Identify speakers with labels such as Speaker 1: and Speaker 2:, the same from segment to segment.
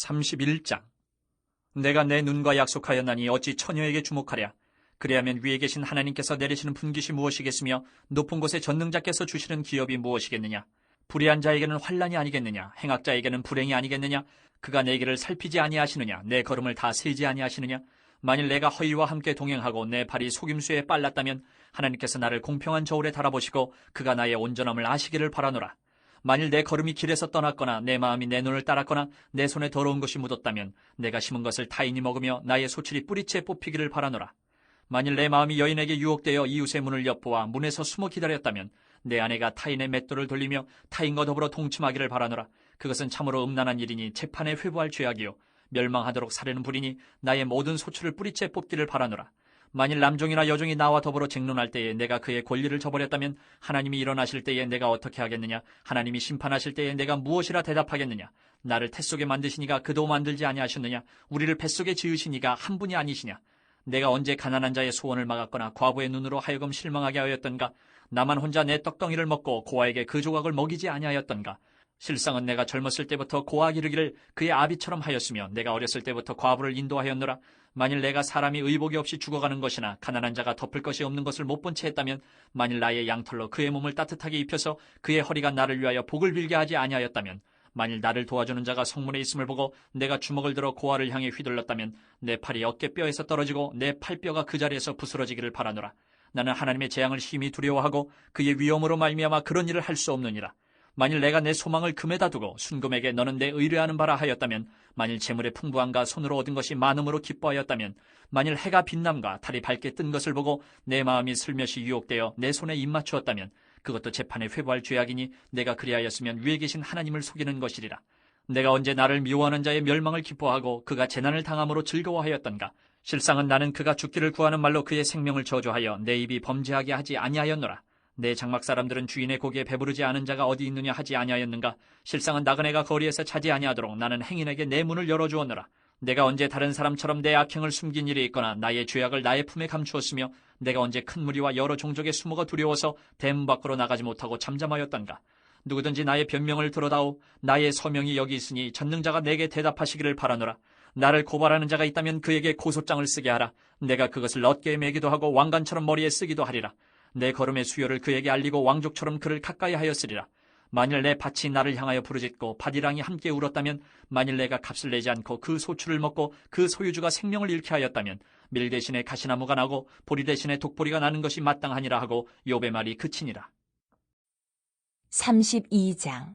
Speaker 1: 31장. 내가 내 눈과 약속하였나니 어찌 처녀에게 주목하랴? 그리하면 위에 계신 하나님께서 내리시는 분깃이 무엇이겠으며 높은 곳에 전능자께서 주시는 기업이 무엇이겠느냐? 불의한 자에게는 환란이 아니겠느냐? 행악자에게는 불행이 아니겠느냐? 그가 내 길을 살피지 아니하시느냐? 내 걸음을 다 세지 아니하시느냐? 만일 내가 허위와 함께 동행하고 내 발이 속임수에 빨랐다면 하나님께서 나를 공평한 저울에 달아보시고 그가 나의 온전함을 아시기를 바라노라 만일 내 걸음이 길에서 떠났거나 내 마음이 내 눈을 따랐거나 내 손에 더러운 것이 묻었다면 내가 심은 것을 타인이 먹으며 나의 소출이 뿌리채 뽑히기를 바라노라. 만일 내 마음이 여인에게 유혹되어 이웃의 문을 엿보아 문에서 숨어 기다렸다면 내 아내가 타인의 맷돌을 돌리며 타인과 더불어 동침하기를 바라노라. 그것은 참으로 음란한 일이니 재판에 회부할 죄악이요 멸망하도록 사려는 불이니 나의 모든 소출을 뿌리채 뽑기를 바라노라. 만일 남종이나 여종이 나와 더불어 쟁론할 때에 내가 그의 권리를 저버렸다면 하나님이 일어나실 때에 내가 어떻게 하겠느냐? 하나님이 심판하실 때에 내가 무엇이라 대답하겠느냐? 나를 태 속에 만드시니가 그도 만들지 아니하셨느냐? 우리를 뱃속에 지으시니가 한 분이 아니시냐? 내가 언제 가난한 자의 소원을 막았거나 과부의 눈으로 하여금 실망하게 하였던가? 나만 혼자 내 떡덩이를 먹고 고아에게 그 조각을 먹이지 아니하였던가? 실상은 내가 젊었을 때부터 고아 기르기를 그의 아비처럼 하였으며 내가 어렸을 때부터 과부를 인도하였노라. 만일 내가 사람이 의복이 없이 죽어가는 것이나 가난한 자가 덮을 것이 없는 것을 못 본 채 했다면 만일 나의 양털로 그의 몸을 따뜻하게 입혀서 그의 허리가 나를 위하여 복을 빌게 하지 아니하였다면 만일 나를 도와주는 자가 성문에 있음을 보고 내가 주먹을 들어 고아를 향해 휘둘렀다면 내 팔이 어깨뼈에서 떨어지고 내 팔뼈가 그 자리에서 부스러지기를 바라노라. 나는 하나님의 재앙을 심히 두려워하고 그의 위험으로 말미암아 그런 일을 할 수 없느니라. 만일 내가 내 소망을 금에다 두고 순금에게 너는 내 의뢰하는 바라 하였다면 만일 재물의 풍부함과 손으로 얻은 것이 많음으로 기뻐하였다면 만일 해가 빛남과 달이 밝게 뜬 것을 보고 내 마음이 슬며시 유혹되어 내 손에 입맞추었다면 그것도 재판에 회부할 죄악이니 내가 그리하였으면 위에 계신 하나님을 속이는 것이리라. 내가 언제 나를 미워하는 자의 멸망을 기뻐하고 그가 재난을 당함으로 즐거워하였던가? 실상은 나는 그가 죽기를 구하는 말로 그의 생명을 저주하여 내 입이 범죄하게 하지 아니하였노라 내 장막 사람들은 주인의 고기에 배부르지 않은 자가 어디 있느냐 하지 아니하였는가? 실상은 나그네가 거리에서 차지 아니하도록 나는 행인에게 내 문을 열어주었노라. 내가 언제 다른 사람처럼 내 악행을 숨긴 일이 있거나 나의 죄악을 나의 품에 감추었으며 내가 언제 큰 무리와 여러 종족의 수모가 두려워서 대문 밖으로 나가지 못하고 잠잠하였던가? 누구든지 나의 변명을 들어다오 나의 서명이 여기 있으니 전능자가 내게 대답하시기를 바라노라. 나를 고발하는 자가 있다면 그에게 고소장을 쓰게 하라. 내가 그것을 어깨에 매기도 하고 왕관처럼 머리에 쓰기도 하리라. 내 걸음의 수요를 그에게 알리고 왕족처럼 그를 가까이 하였으리라. 만일 내 밭이 나를 향하여 부르짖고 밭이랑이 함께 울었다면 만일 내가 값을 내지 않고 그 소출을 먹고 그 소유주가 생명을 잃게 하였다면 밀 대신에 가시나무가 나고 보리 대신에 독보리가 나는 것이 마땅하니라 하고 욥의 말이 그치니라.
Speaker 2: 32장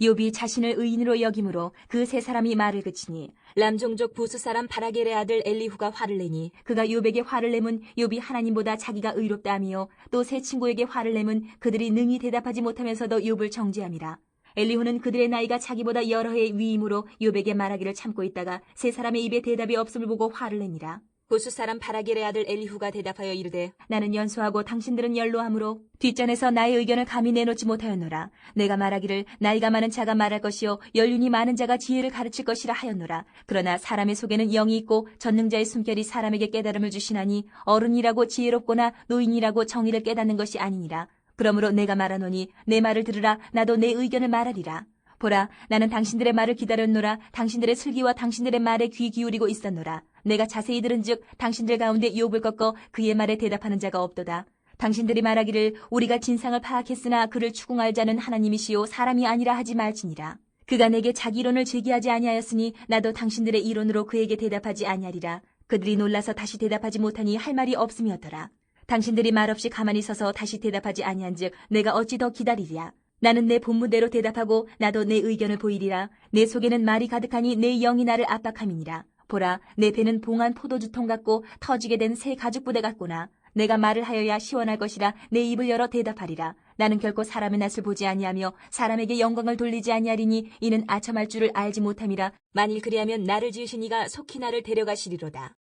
Speaker 2: 욥이 자신을 의인으로 여김으로 그 세 사람이 말을 그치니 람종족 부수 사람 바라겔의 아들 엘리후가 화를 내니 그가 욥에게 화를 내면 욥이 하나님보다 자기가 의롭다 하며 또 세 친구에게 화를 내면 그들이 능히 대답하지 못하면서도 욥을 정죄함이라. 엘리후는 그들의 나이가 자기보다 여러 해의 위임으로 욥에게 말하기를 참고 있다가 세 사람의 입에 대답이 없음을 보고 화를 내니라 보수 사람 바라겔의 아들 엘리후가 대답하여 이르되 나는 연소하고 당신들은 연로하므로 뒷전에서 나의 의견을 감히 내놓지 못하였노라. 내가 말하기를 나이가 많은 자가 말할 것이요 연륜이 많은 자가 지혜를 가르칠 것이라 하였노라. 그러나 사람의 속에는 영이 있고 전능자의 숨결이 사람에게 깨달음을 주시나니 어른이라고 지혜롭거나 노인이라고 정의를 깨닫는 것이 아니니라. 그러므로 내가 말하노니 내 말을 들으라 나도 내 의견을 말하리라. 보라, 나는 당신들의 말을 기다렸노라. 당신들의 슬기와 당신들의 말에 귀 기울이고 있었노라. 내가 자세히 들은즉 당신들 가운데 욥을 꺾어 그의 말에 대답하는 자가 없도다. 당신들이 말하기를 우리가 진상을 파악했으나 그를 추궁할 자는 하나님이시요 사람이 아니라 하지 말지니라. 그가 내게 자기 이론을 제기하지 아니하였으니 나도 당신들의 이론으로 그에게 대답하지 아니하리라. 그들이 놀라서 다시 대답하지 못하니 할 말이 없음이었더라. 당신들이 말없이 가만히 서서 다시 대답하지 아니한즉 내가 어찌 더 기다리랴. 나는 내 본문대로 대답하고 나도 내 의견을 보이리라. 내 속에는 말이 가득하니 내 영이 나를 압박함이니라. 보라, 내 배는 봉한 포도주통 같고 터지게 된 새 가죽 부대 같구나. 내가 말을 하여야 시원할 것이라 내 입을 열어 대답하리라. 나는 결코 사람의 낯을 보지 아니하며 사람에게 영광을 돌리지 아니하리니 이는 아첨할 줄을 알지 못함이라. 만일 그리하면 나를 지으신 이가 속히 나를 데려가시리로다.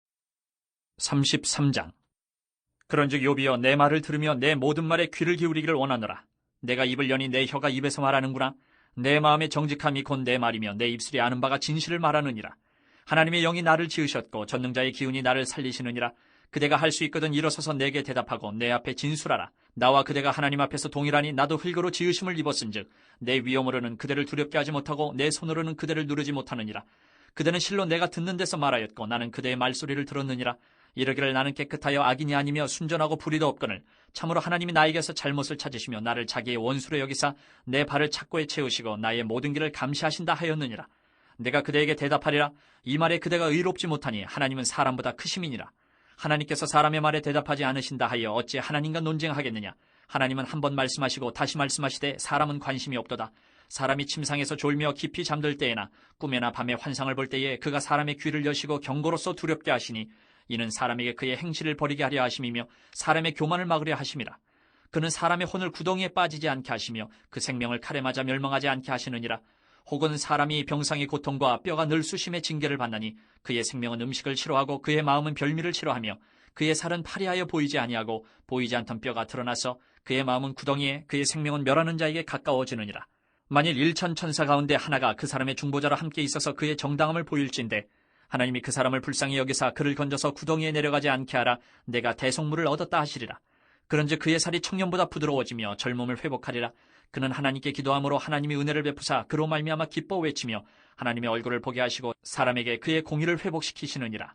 Speaker 1: 33장 그런즉 욥이여 내 말을 들으며 내 모든 말에 귀를 기울이기를 원하노라. 내가 입을 여니 내 혀가 입에서 말하는구나. 내 마음의 정직함이 곧 내 말이며 내 입술이 아는 바가 진실을 말하느니라. 하나님의 영이 나를 지으셨고 전능자의 기운이 나를 살리시느니라. 그대가 할 수 있거든 일어서서 내게 대답하고 내 앞에 진술하라. 나와 그대가 하나님 앞에서 동일하니 나도 흙으로 지으심을 입었은즉 내 위엄으로는 그대를 두렵게 하지 못하고 내 손으로는 그대를 누르지 못하느니라. 그대는 실로 내가 듣는 데서 말하였고 나는 그대의 말소리를 들었느니라. 이르기를 나는 깨끗하여 악인이 아니며 순전하고 불의도 없거늘 참으로 하나님이 나에게서 잘못을 찾으시며 나를 자기의 원수로 여기사 내 발을 착고에 채우시고 나의 모든 길을 감시하신다 하였느니라. 내가 그대에게 대답하리라. 이 말에 그대가 의롭지 못하니 하나님은 사람보다 크심이니라. 하나님께서 사람의 말에 대답하지 않으신다 하여 어찌 하나님과 논쟁하겠느냐. 하나님은 한 번 말씀하시고 다시 말씀하시되 사람은 관심이 없도다. 사람이 침상에서 졸며 깊이 잠들 때에나 꿈에나 밤에 환상을 볼 때에 그가 사람의 귀를 여시고 경고로서 두렵게 하시니 이는 사람에게 그의 행실을 버리게 하려 하심이며 사람의 교만을 막으려 하심이라. 그는 사람의 혼을 구덩이에 빠지지 않게 하시며 그 생명을 칼에 맞아 멸망하지 않게 하시느니라. 혹은 사람이 병상의 고통과 뼈가 늘쑤심의 징계를 받나니 그의 생명은 음식을 싫어하고 그의 마음은 별미를 싫어하며 그의 살은 파리하여 보이지 아니하고 보이지 않던 뼈가 드러나서 그의 마음은 구덩이에 그의 생명은 멸하는 자에게 가까워지느니라. 만일 일천 천사 가운데 하나가 그 사람의 중보자로 함께 있어서 그의 정당함을 보일진데 하나님이 그 사람을 불쌍히 여기사 그를 건져서 구덩이에 내려가지 않게 하라 내가 대속물을 얻었다 하시리라. 그런즉 그의 살이 청년보다 부드러워지며 젊음을 회복하리라. 그는 하나님께 기도함으로 하나님이 은혜를 베푸사 그로 말미암아 기뻐 외치며 하나님의 얼굴을 보게 하시고 사람에게 그의 공의를 회복시키시느니라.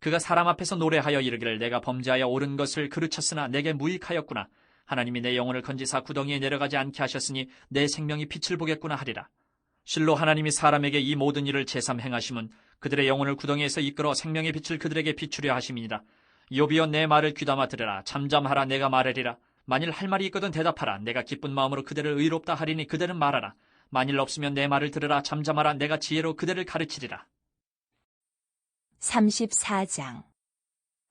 Speaker 1: 그가 사람 앞에서 노래하여 이르기를 내가 범죄하여 옳은 것을 그르쳤으나 내게 무익하였구나. 하나님이 내 영혼을 건지사 구덩이에 내려가지 않게 하셨으니 내 생명이 빛을 보겠구나 하리라. 실로 하나님이 사람에게 이 모든 일을 제삼 행하심은 그들의 영혼을 구덩이에서 이끌어 생명의 빛을 그들에게 비추려 하심이니라. 요비여 내 말을 귀담아 들으라. 잠잠하라 내가 말하리라. 만일 할 말이 있거든 대답하라. 내가 기쁜 마음으로 그대를 의롭다 하리니 그대는 말하라. 만일 없으면 내 말을 들으라. 잠잠하라. 내가 지혜로 그대를 가르치리라.
Speaker 2: 34장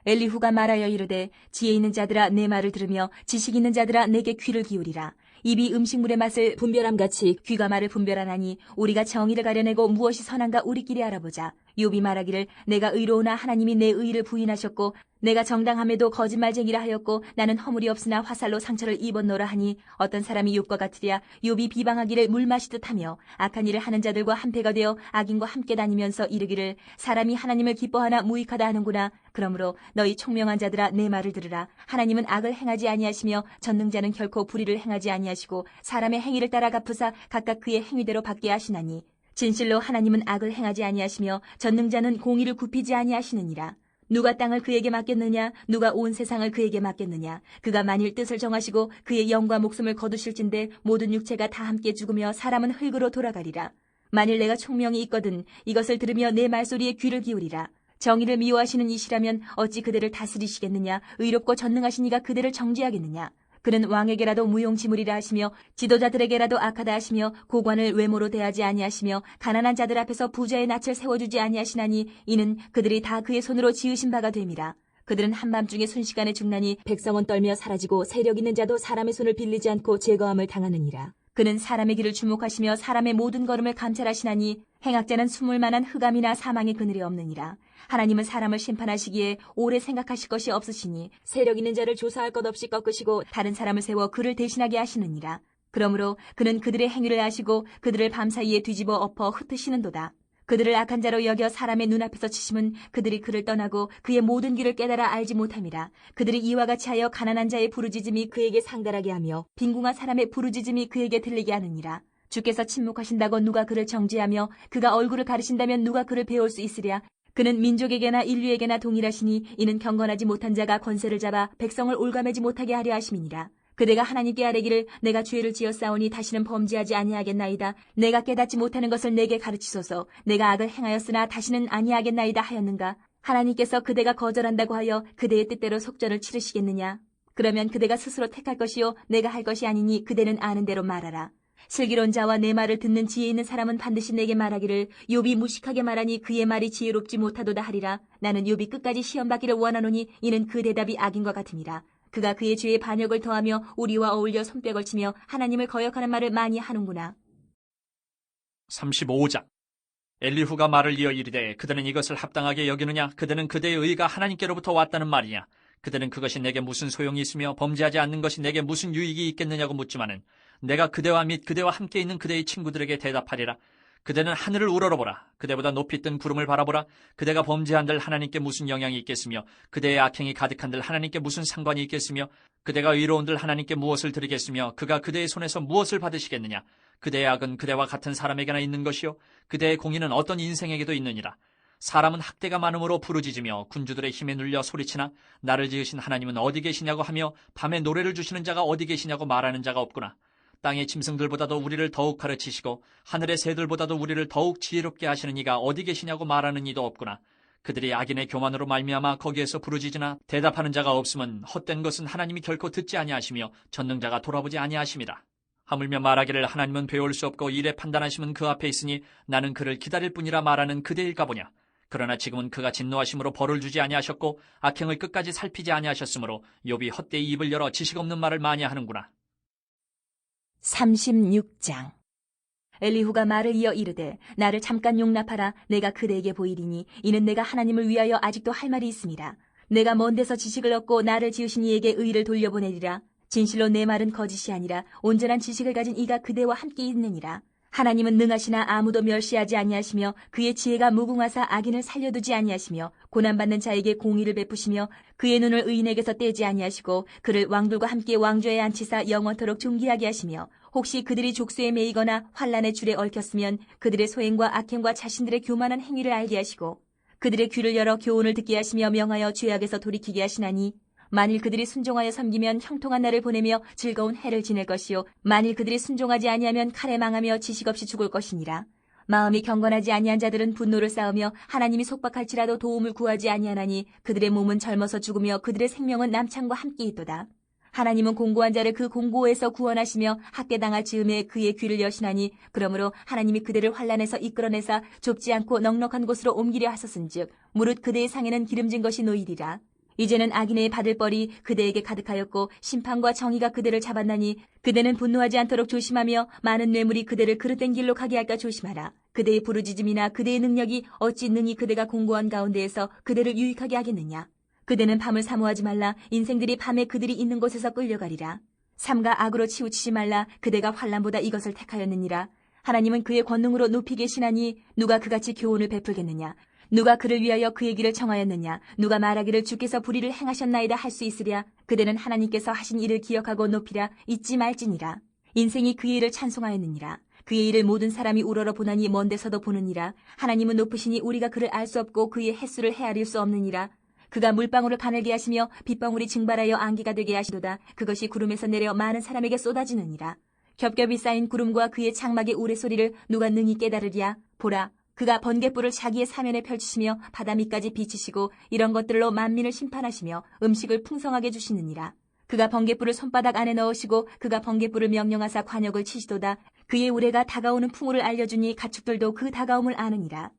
Speaker 2: 엘리후가 말하여 이르되 지혜 있는 자들아 내 말을 들으며 지식 있는 자들아 내게 귀를 기울이라 입이 음식물의 맛을 분별함같이 귀가 말을 분별하나니 우리가 정의를 가려내고 무엇이 선한가 우리끼리 알아보자 욥이 말하기를 내가 의로우나 하나님이 내 의를 부인하셨고 내가 정당함에도 거짓말쟁이라 하였고 나는 허물이 없으나 화살로 상처를 입었노라 하니 어떤 사람이 욥과 같으랴. 욥이 비방하기를 물 마시듯 하며 악한 일을 하는 자들과 한패가 되어 악인과 함께 다니면서 이르기를 사람이 하나님을 기뻐하나 무익하다 하는구나. 그러므로 너희 총명한 자들아 내 말을 들으라. 하나님은 악을 행하지 아니하시며 전능자는 결코 불의를 행하지 아니하시고 사람의 행위를 따라 갚으사 각각 그의 행위대로 받게 하시나니 진실로 하나님은 악을 행하지 아니하시며 전능자는 공의를 굽히지 아니하시느니라. 누가 땅을 그에게 맡겼느냐? 누가 온 세상을 그에게 맡겼느냐? 그가 만일 뜻을 정하시고 그의 영과 목숨을 거두실진데 모든 육체가 다 함께 죽으며 사람은 흙으로 돌아가리라. 만일 내가 총명이 있거든 이것을 들으며 내 말소리에 귀를 기울이라. 정의를 미워하시는 이시라면 어찌 그대를 다스리시겠느냐? 의롭고 전능하신 이가 그대를 정죄하겠느냐? 그는 왕에게라도 무용지물이라 하시며 지도자들에게라도 악하다 하시며 고관을 외모로 대하지 아니하시며 가난한 자들 앞에서 부자의 낯을 세워주지 아니하시나니 이는 그들이 다 그의 손으로 지으신 바가 됨이라. 그들은 한밤중에 순식간에 죽나니 백성은 떨며 사라지고 세력 있는 자도 사람의 손을 빌리지 않고 제거함을 당하느니라. 그는 사람의 길을 주목하시며 사람의 모든 걸음을 감찰하시나니 행악자는 숨을 만한 흑암이나 사망의 그늘이 없느니라. 하나님은 사람을 심판하시기에 오래 생각하실 것이 없으시니 세력 있는 자를 조사할 것 없이 꺾으시고 다른 사람을 세워 그를 대신하게 하시느니라. 그러므로 그는 그들의 행위를 아시고 그들을 밤사이에 뒤집어 엎어 흩으시는도다. 그들을 악한 자로 여겨 사람의 눈앞에서 치심은 그들이 그를 떠나고 그의 모든 길을 깨달아 알지 못함이라. 그들이 이와 같이 하여 가난한 자의 부르짖음이 그에게 상달하게 하며 빈궁한 사람의 부르짖음이 그에게 들리게 하느니라. 주께서 침묵하신다고 누가 그를 정죄하며 그가 얼굴을 가리신다면 누가 그를 배울 수 있으랴. 그는 민족에게나 인류에게나 동일하시니 이는 경건하지 못한 자가 권세를 잡아 백성을 올가매지 못하게 하려 하심이니라. 그대가 하나님께 아뢰기를 내가 죄를 지었사오니 다시는 범죄하지 아니하겠나이다. 내가 깨닫지 못하는 것을 내게 가르치소서. 내가 악을 행하였으나 다시는 아니하겠나이다 하였는가. 하나님께서 그대가 거절한다고 하여 그대의 뜻대로 속전을 치르시겠느냐. 그러면 그대가 스스로 택할 것이요 내가 할 것이 아니니 그대는 아는 대로 말하라. 슬기로운 자와 내 말을 듣는 지혜 있는 사람은 반드시 내게 말하기를 욥이 무식하게 말하니 그의 말이 지혜롭지 못하도다 하리라. 나는 욥이 끝까지 시험 받기를 원하노니 이는 그 대답이 악인과 같음이라. 그가 그의 죄의 반역을 더하며 우리와 어울려 손뼉을 치며 하나님을 거역하는 말을 많이 하는구나.
Speaker 1: 35장 엘리후가 말을 이어 이르되 그들은 이것을 합당하게 여기느냐 그들은 그대의 의가 하나님께로부터 왔다는 말이냐 그들은 그것이 내게 무슨 소용이 있으며 범죄하지 않는 것이 내게 무슨 유익이 있겠느냐고 묻지만은 내가 그대와 및 그대와 함께 있는 그대의 친구들에게 대답하리라 그대는 하늘을 우러러보라. 그대보다 높이 뜬 구름을 바라보라. 그대가 범죄한들 하나님께 무슨 영향이 있겠으며 그대의 악행이 가득한들 하나님께 무슨 상관이 있겠으며 그대가 의로운들 하나님께 무엇을 드리겠으며 그가 그대의 손에서 무엇을 받으시겠느냐. 그대의 악은 그대와 같은 사람에게나 있는 것이요 그대의 공의는 어떤 인생에게도 있느니라. 사람은 학대가 많음으로 부르짖으며 군주들의 힘에 눌려 소리치나 나를 지으신 하나님은 어디 계시냐고 하며 밤에 노래를 주시는 자가 어디 계시냐고 말하는 자가 없구나. 땅의 짐승들보다도 우리를 더욱 가르치시고 하늘의 새들보다도 우리를 더욱 지혜롭게 하시는 이가 어디 계시냐고 말하는 이도 없구나. 그들이 악인의 교만으로 말미암아 거기에서 부르짖으나 대답하는 자가 없으면 헛된 것은 하나님이 결코 듣지 아니하시며 전능자가 돌아보지 아니하심이라. 하물며 말하기를 하나님은 배울 수 없고 일에 판단하심은 그 앞에 있으니 나는 그를 기다릴 뿐이라 말하는 그대일까 보냐. 그러나 지금은 그가 진노하심으로 벌을 주지 아니하셨고 악행을 끝까지 살피지 아니하셨으므로 욥이 헛되이 입을 열어 지식 없는 말을 많이 하는구나.
Speaker 2: 36장 엘리후가 말을 이어 이르되 나를 잠깐 용납하라 내가 그대에게 보이리니 이는 내가 하나님을 위하여 아직도 할 말이 있습니다. 내가 먼 데서 지식을 얻고 나를 지으신 이에게 의를 돌려보내리라. 진실로 내 말은 거짓이 아니라 온전한 지식을 가진 이가 그대와 함께 있느니라. 하나님은 능하시나 아무도 멸시하지 아니하시며 그의 지혜가 무궁하사 악인을 살려두지 아니하시며 고난받는 자에게 공의를 베푸시며 그의 눈을 의인에게서 떼지 아니하시고 그를 왕들과 함께 왕좌에 앉히사 영원토록 존귀하게 하시며 혹시 그들이 족쇄에 매이거나 환란의 줄에 얽혔으면 그들의 소행과 악행과 자신들의 교만한 행위를 알게 하시고 그들의 귀를 열어 교훈을 듣게 하시며 명하여 죄악에서 돌이키게 하시나니 만일 그들이 순종하여 섬기면 형통한 날을 보내며 즐거운 해를 지낼 것이요. 만일 그들이 순종하지 아니하면 칼에 망하며 지식 없이 죽을 것이니라. 마음이 경건하지 아니한 자들은 분노를 쌓으며 하나님이 속박할지라도 도움을 구하지 아니하나니 그들의 몸은 젊어서 죽으며 그들의 생명은 남창과 함께 있도다. 하나님은 공고한 자를 그 공고에서 구원하시며 학대당할 즈음에 그의 귀를 여시나니 그러므로 하나님이 그들을 환란에서 이끌어내사 좁지 않고 넉넉한 곳으로 옮기려 하셨은즉 무릇 그대의 상에는 기름진 것이 놓이리라 이제는 악인의 받을 벌이 그대에게 가득하였고 심판과 정의가 그대를 잡았나니 그대는 분노하지 않도록 조심하며 많은 뇌물이 그대를 그릇된 길로 가게 할까 조심하라. 그대의 부르짖음이나 그대의 능력이 어찌 능히 그대가 공고한 가운데에서 그대를 유익하게 하겠느냐. 그대는 밤을 사모하지 말라. 인생들이 밤에 그들이 있는 곳에서 끌려가리라. 삼가 악으로 치우치지 말라. 그대가 환란보다 이것을 택하였느니라. 하나님은 그의 권능으로 높이 계시나니 누가 그같이 교훈을 베풀겠느냐. 누가 그를 위하여 그의 길을 청하였느냐? 누가 말하기를 주께서 불의를 행하셨나이다 할 수 있으랴? 그대는 하나님께서 하신 일을 기억하고 높이라 잊지 말지니라. 인생이 그의 일을 찬송하였느니라. 그의 일을 모든 사람이 우러러 보나니 먼 데서도 보느니라. 하나님은 높으시니 우리가 그를 알 수 없고 그의 횟수를 헤아릴 수 없느니라. 그가 물방울을 가늘게 하시며 빗방울이 증발하여 안개가 되게 하시도다. 그것이 구름에서 내려 많은 사람에게 쏟아지느니라. 겹겹이 쌓인 구름과 그의 창막의 우레소리를 누가 능히 깨달으랴? 보라, 그가 번개불을 자기의 사면에 펼치시며 바다 밑까지 비치시고 이런 것들로 만민을 심판하시며 음식을 풍성하게 주시느니라. 그가 번개불을 손바닥 안에 넣으시고 그가 번개불을 명령하사 관역을 치시도다. 그의 우레가 다가오는 풍우를 알려주니 가축들도 그 다가옴을 아느니라.